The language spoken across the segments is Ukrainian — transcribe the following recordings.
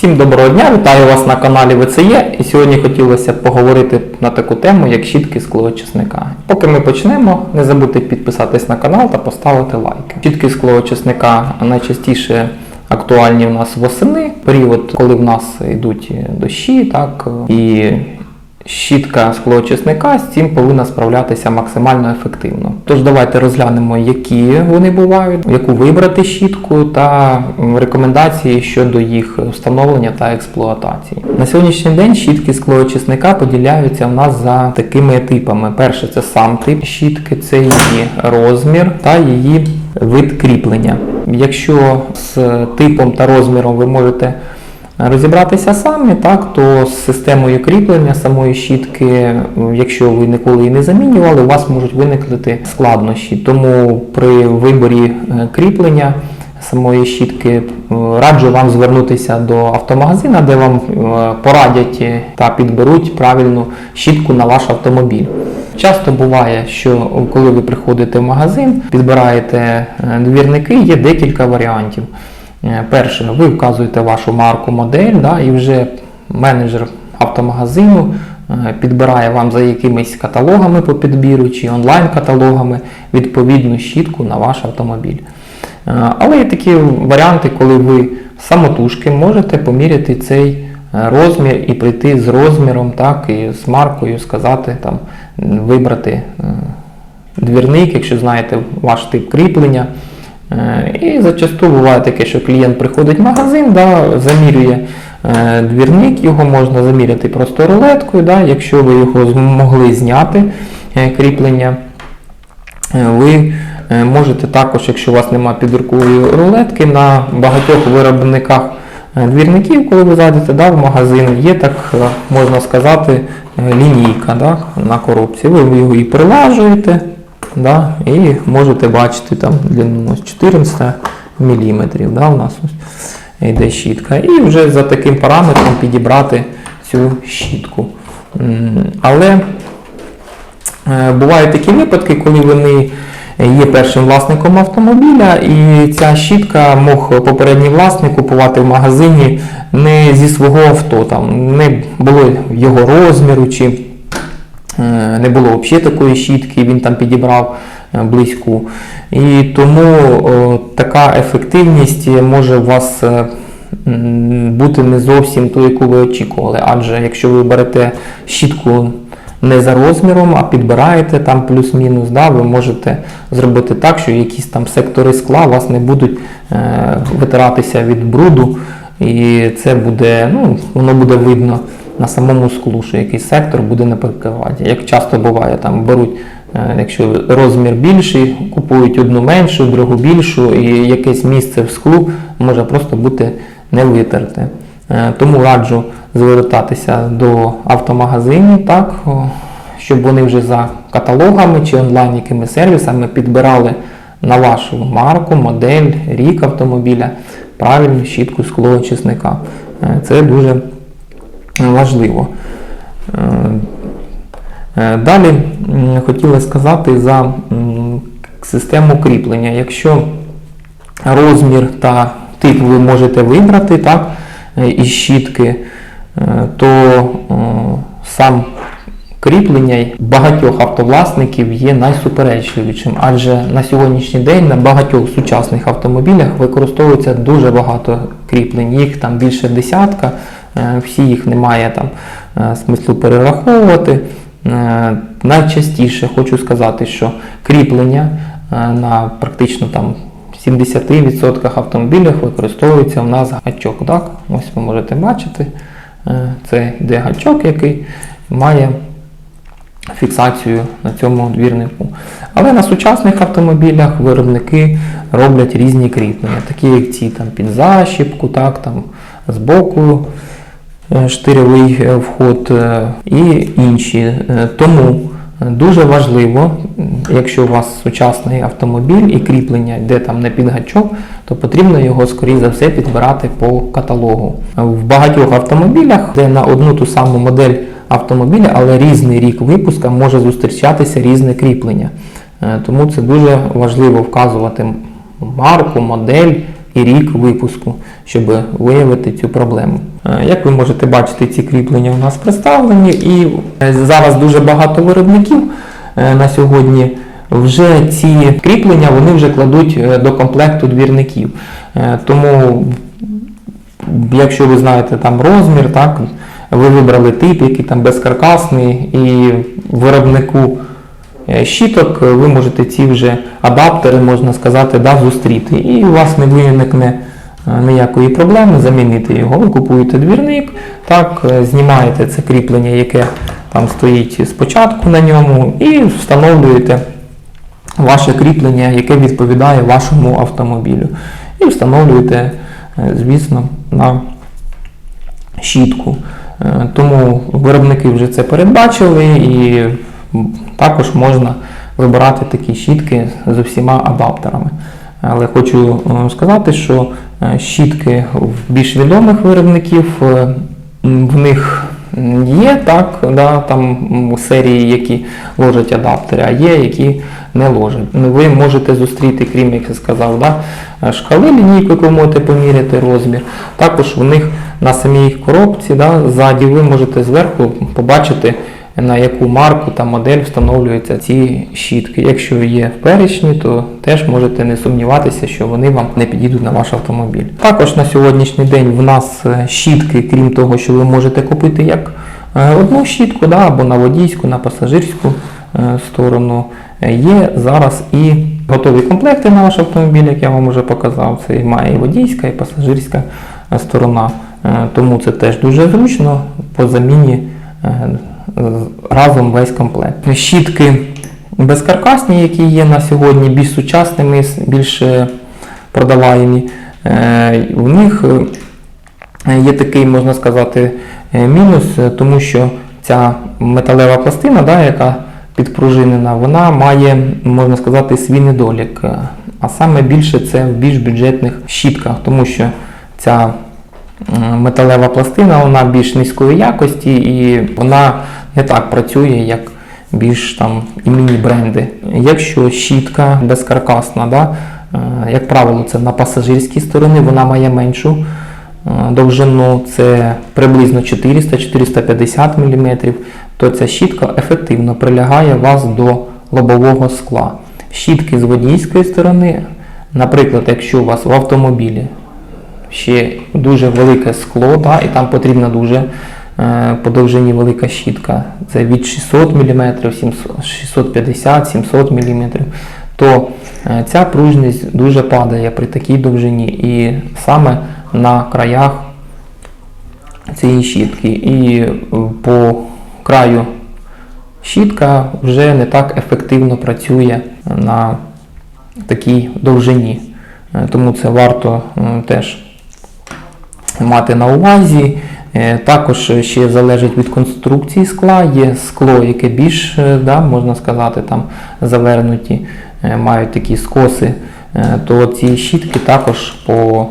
Всім доброго дня, вітаю вас на каналі ВЦЄ. І сьогодні хотілося б поговорити на таку тему, як щітки склоочисника. Поки ми почнемо, не забудьте підписатись на канал та поставити лайки. Щітки склоочисника найчастіше актуальні у нас восени, період, коли в нас йдуть дощі, так і щітка склоочисника з цим повинна справлятися максимально ефективно. Тож давайте розглянемо, які вони бувають, яку вибрати щітку та рекомендації щодо їх встановлення та експлуатації. На сьогоднішній день щітки склоочисника поділяються в нас за такими типами. Перше це сам тип щітки, це її розмір та її вид кріплення. Якщо з типом та розміром ви можете розібратися самі, так, то з системою кріплення самої щітки, якщо ви ніколи її не замінювали, у вас можуть виникнути складнощі. Тому при виборі е, кріплення самої щітки раджу вам звернутися до автомагазина, де вам е, порадять та підберуть правильну щітку на ваш автомобіль. Часто буває, що коли ви приходите в магазин, підбираєте е, двірники, є декілька варіантів. Е, Перше, ви вказуєте вашу марку, модель, да, і вже менеджер автомагазину е, підбирає вам за якимись каталогами по підбіру чи онлайн-каталогами відповідну щітку на ваш автомобіль. Е, Але є такі варіанти, коли ви самотужки можете поміряти цей розмір і прийти з розміром, так, і з маркою сказати, там, вибрати двірник, якщо знаєте ваш тип кріплення. Е, І зачасту буває таке, що клієнт приходить в магазин, да, замірює е, двірник, його можна заміряти просто рулеткою, да, якщо ви його змогли зняти е, кріплення. Ви можете також, якщо у вас немає підрукової рулетки, на багатьох виробниках двірників, коли ви зайдете да, в магазин, є так, можна сказати, лінійка да, на коробці. Ви його і прилажуєте, да, і можете бачити там длину 14 мм. Да, у нас ось йде щітка. І вже за таким параметром підібрати цю щітку. Але Е, Бувають такі випадки, коли вони є першим власником автомобіля, і ця щітка мог попередній власник купувати в магазині не зі свого авто, там не було його розміру, чи не було взагалі такої щітки, він там підібрав е, близьку. І тому така ефективність може у вас е, бути не зовсім ту, яку ви очікували. Адже якщо ви берете щітку не за розміром, а підбираєте там плюс-мінус, да, ви можете зробити так, що якісь там сектори скла у вас не будуть е, витиратися від бруду, і це буде, ну, воно буде видно на самому склу, що якийсь сектор буде не перекривати. Як часто буває, там беруть, е, якщо розмір більший, купують одну меншу, другу більшу, і якесь місце в склу може просто бути не витерте. Е, Тому раджу звертатися до автомагазинів, так, щоб вони вже за каталогами чи онлайн якими сервісами підбирали на вашу марку, модель, рік автомобіля правильну щітку склоочисника. Е, Це дуже важливо. Е, е, Далі хотіла сказати за систему кріплення. Якщо розмір та тип ви можете вибрати так, і із щітки, е, то е, сам кріплення багатьох автовласників є найсуперечливішим, адже на сьогоднішній день на багатьох сучасних автомобілях використовується дуже багато кріплень, їх там більше десятка, е, всі їх немає там е, смислу перераховувати. Е, Найчастіше хочу сказати, що кріплення на практично там 70% автомобілів використовується у нас гачок. Так? Ось ви можете бачити, це йде гачок, який має фіксацію на цьому двірнику. Але на сучасних автомобілях виробники роблять різні кріплення, такі як ці там під защіпку, так, там, з боку е, штирьовий е, вход е, і інші. Тому дуже важливо, якщо у вас сучасний автомобіль і кріплення йде там не під гачок, то потрібно його, скоріше за все, підбирати по каталогу. В багатьох автомобілях, де на одну ту саму модель автомобіля, але різний рік випуска може зустрічатися різне кріплення. Е, Тому це дуже важливо вказувати марку, модель і рік випуску, щоб виявити цю проблему. Е, Як ви можете бачити, ці кріплення у нас представлені, і е, зараз дуже багато виробників на сьогодні вже ці кріплення вони вже кладуть до комплекту двірників. Тому якщо ви знаєте там розмір, так, ви вибрали тип, який там безкаркасний, і виробнику е, щіток е, ви можете ці вже адаптери, можна сказати, да, зустріти. І у вас не виникне е, ніякої проблеми замінити його. Ви купуєте двірник, так, знімаєте це кріплення, яке там стоїть спочатку на ньому, і встановлюєте ваше кріплення, яке відповідає вашому автомобілю. І встановлюєте, звісно, на щітку. Е, Тому виробники вже це передбачили і також можна вибирати такі щітки з усіма адаптерами. Але хочу е, сказати, що е, щітки в більш відомих виробників в них є так, да, там серії, які ложать адаптери, а є, які не ложать. Ну, Ви можете зустріти, крім як я сказав, да, шкали лінійку, яку можете поміряти розмір. Також у них на самій коробці да, ззаді ви можете зверху побачити, на яку марку та модель встановлюються ці щітки. Якщо є в перечні, то теж можете не сумніватися, що вони вам не підійдуть на ваш автомобіль. Також на сьогоднішній день в нас е, щітки, крім того, що ви можете купити як е, одну щітку, да, або на водійську, на пасажирську е, сторону. Є зараз і готові комплекти на ваш автомобіль, як я вам вже показав. Це і має і водійська, і пасажирська сторона. Тому це теж дуже зручно по заміні разом весь комплект. Щітки безкаркасні, які є на сьогодні, більш сучасними, більш е, продаваємі. Е, В них е, є такий, можна сказати, е, мінус, е, тому що ця металева пластина, да, яка підпружинена, вона має, можна сказати, свій недолік. Е, А саме більше це в більш бюджетних щітках, тому що ця металева пластина вона більш низької якості і вона не так працює, як більш там іменні бренди. Якщо щітка безкаркасна, да, е, як правило, це на пасажирській стороні, вона має меншу е, довжину, це приблизно 400-450 мм, то ця щітка ефективно прилягає вас до лобового скла. Щітки з водійської сторони, наприклад, якщо у вас в автомобілі ще дуже велике скло, да, і там потрібна дуже е, по довжині велика щітка, це від 600 мм, 650-700 мм, то е, ця пружність дуже падає при такій довжині і саме на краях цієї щітки. І е, по краю щітка вже не так ефективно працює на такій довжині. Тому це варто теж мати на увазі. Е, Також ще залежить від конструкції скла. Є скло, яке більш, е, да, можна сказати, там завернуті, е, мають такі скоси, то ці щітки також по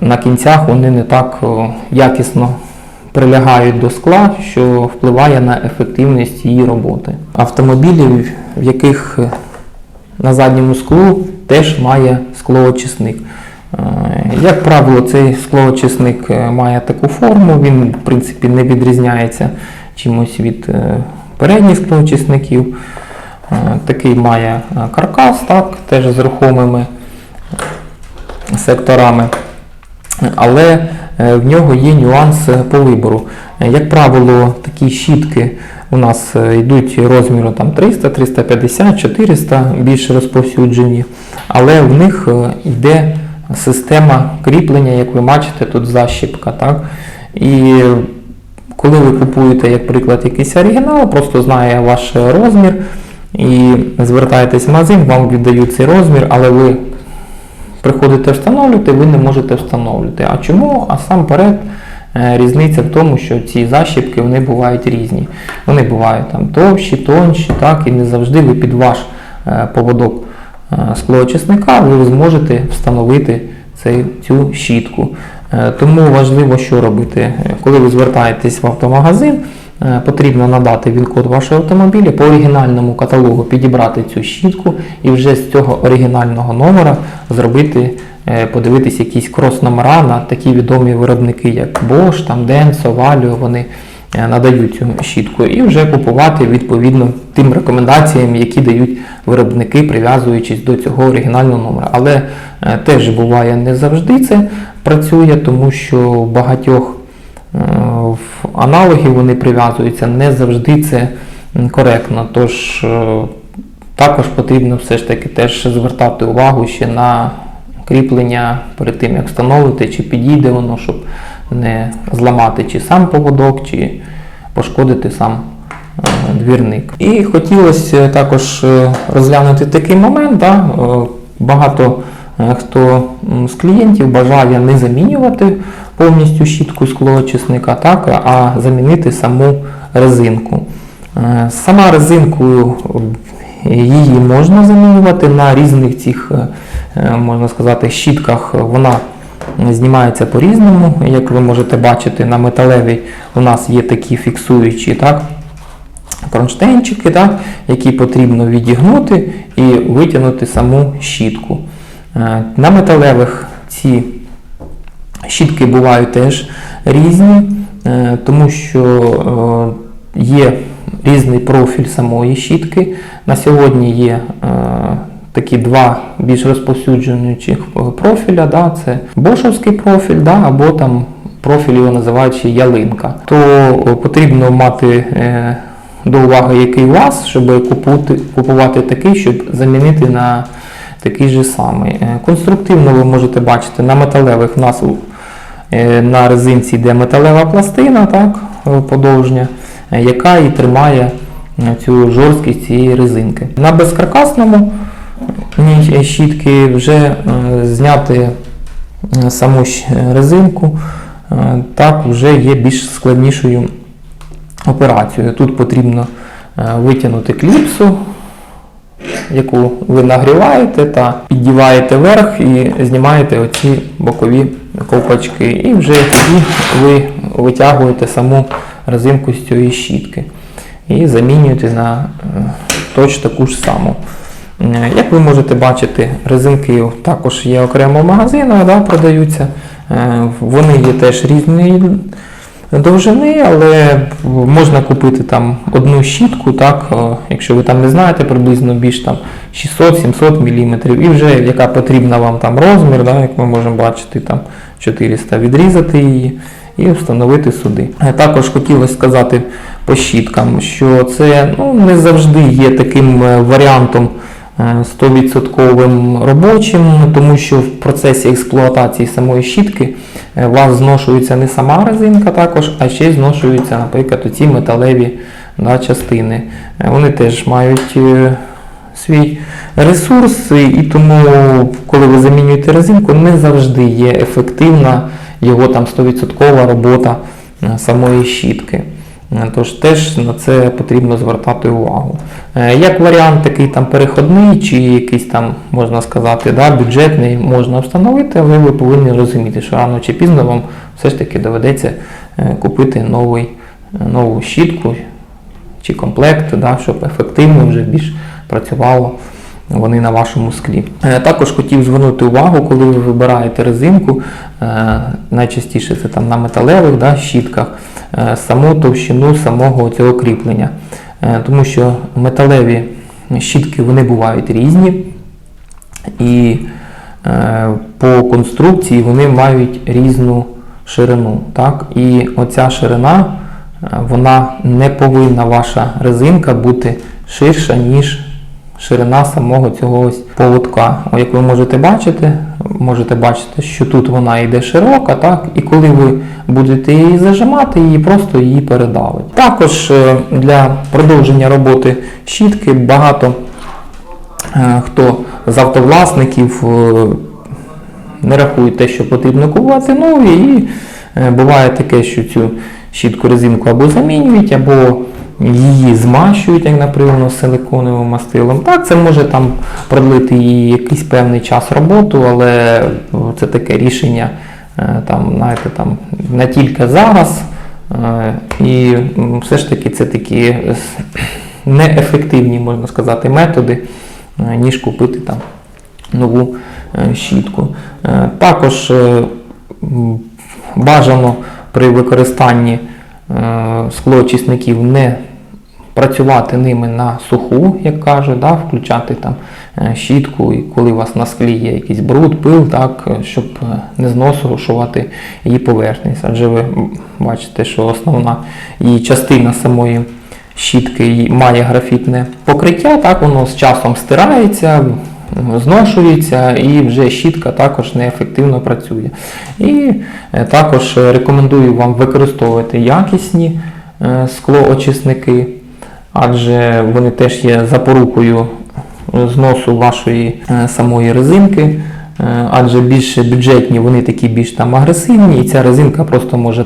на кінцях вони не так якісно прилягають до скла, що впливає на ефективність її роботи. Автомобілі, в яких на задньому склу теж має склоочисник. Як правило, цей склоочисник е, має таку форму, він в принципі не відрізняється чимось від е, передніх склоочисників. Е, Такий має каркас, так, теж з рухомими секторами. Але в нього є нюанс по вибору. Як правило, такі щітки у нас йдуть розміру там 300, 350, 400, більш розповсюджені, але в них йде система кріплення, як ви бачите, тут защіпка. Так? І коли ви купуєте, як приклад, якийсь оригінал, просто знає ваш розмір і звертаєтесь в магазин, вам віддають цей розмір, але ви приходите встановлювати, ви не можете встановлювати. А чому? А сам перед е, різниця в тому, що ці защіпки вони бувають різні. Вони бувають там товщі, тонші, так, і не завжди ви під ваш е, поводок склоочисника ви зможете встановити цю щітку. Е, Тому важливо, що робити. Е, Коли ви звертаєтесь в автомагазин, е, потрібно надати він-код вашого автомобіля, по оригінальному каталогу підібрати цю щітку і вже з цього оригінального номера зробити, е, подивитись якісь крос-номера на такі відомі виробники, як Bosch, там Denso, Valio, вони е, надають цю щітку і вже купувати відповідно тим рекомендаціям, які дають виробники, прив'язуючись до цього оригінального номера. Але е, теж буває не завжди це працює, тому що в багатьох е, аналогів вони прив'язуються, не завжди це коректно. Тож е, також потрібно все ж таки теж звертати увагу ще на кріплення перед тим, як встановити, чи підійде воно, щоб не зламати чи сам поводок, чи пошкодити сам е, двірник. І хотілося також е, розглянути такий момент. Да? е, Багато хто з клієнтів бажає не замінювати повністю щітку склоочисника, так, а замінити саму резинку. Сама резинку е, її можна замінювати на різних цих, можна сказати, щітках. Вона знімається по-різному. Як ви можете бачити, на металевій у нас є такі фіксуючі так, кронштейнчики, так, які потрібно відігнути і витягнути саму щітку. Е, На металевих ці щітки бувають теж різні, е, тому що е, є різний профіль самої щітки. На сьогодні є такі два більш розповсюджених профіля. Да, це бошовський профіль, да, або там профіль його називають ялинка. То потрібно мати е, до уваги, який у вас, щоб купувати, купувати такий, щоб замінити на такий же самий. Е, Конструктивно ви можете бачити на металевих у нас е, на резинці йде металева пластина, так, е, подовжня, е, яка і тримає е, цю жорсткість цієї резинки. На безкаркасному е, щітки вже е, зняти е, саму щ- резинку, е, так вже є більш складнішою операцією. Тут потрібно е, витягнути кліпсу, яку ви нагріваєте та піддіваєте вверх і знімаєте оці бокові ковпачки. І вже тоді ви витягуєте саму резинку з цієї щітки і замінюєте на е, точно таку ж саму. Е, Як ви можете бачити, резинки також є окремо в магазинах, да, продаються. Е, Вони є теж різної довжини, але можна купити там одну щітку, так, е, якщо ви там не знаєте приблизно більш там 600-700 мм, і вже яка потрібна вам там розмір, да, як ми можемо бачити, там 400, відрізати її і встановити сюди. Також хотілося сказати по щіткам, що це ну, не завжди є таким варіантом 100% робочим, тому що в процесі експлуатації самої щітки е, у вас зношується не сама резинка також, а ще й зношуються, наприклад, оці металеві да, частини. Е, Вони теж мають е, свій ресурс, і тому, коли ви замінюєте резинку, не завжди є ефективна його там 100% робота е, самої щітки. Е, Тож теж на це потрібно звертати увагу. Е, Як варіант такий там переходний чи якийсь там, можна сказати, да, бюджетний можна встановити, але ви повинні розуміти, що рано чи пізно вам все ж таки доведеться е, купити новий, нову щітку чи комплект, да, щоб ефективно вже більш працювало вони на вашому склі. Також хотів звернути увагу, коли ви вибираєте резинку, найчастіше це там на металевих да, щітках, саму товщину самого цього кріплення. Е, Тому що металеві щітки вони бувають різні, і е, по конструкції вони мають різну ширину. Так? І оця ширина, е, вона не повинна ваша резинка бути ширша, ніж ширина самого цього ось поводка. О, Як ви можете бачити, можете бачити, що тут вона йде широка, так? і коли ви будете її зажимати, її просто її передавить. Також е, для продовження роботи щітки багато е, хто з автовласників е, не рахують те, що потрібно купувати нові, і буває таке, що цю щітку резинку або замінюють, або її змащують, як, наприклад, силиконовим мастилом. Так, це може там продлити її якийсь певний час роботу, але це таке рішення е, там, знаєте, там, не тільки зараз, Е, І все ж таки це такі неефективні, можна сказати, методи, е, ніж купити там нову щітку. Також бажано при використанні склоочисників не працювати ними на суху, як кажуть, да, включати там е, щітку, і коли у вас на склі є якийсь бруд, пил, так, е, щоб е, не зношувати її поверхність. Адже ви бачите, що основна її частина самої щітки має графітне покриття, так воно з часом стирається, зношується і вже щітка також неефективно працює. І е, також рекомендую вам використовувати якісні е, склоочисники, адже вони теж є запорукою зносу вашої е, самої резинки. Адже більш бюджетні, вони такі більш там агресивні, і ця резинка просто може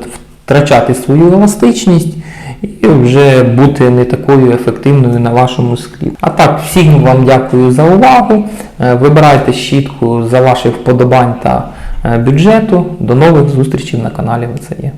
втрачати свою еластичність і вже бути не такою ефективною на вашому склі. А так, всім вам дякую за увагу. Е, Вибирайте щітку за ваших вподобань та е, бюджету. До нових зустрічей на каналі ВЦЄ.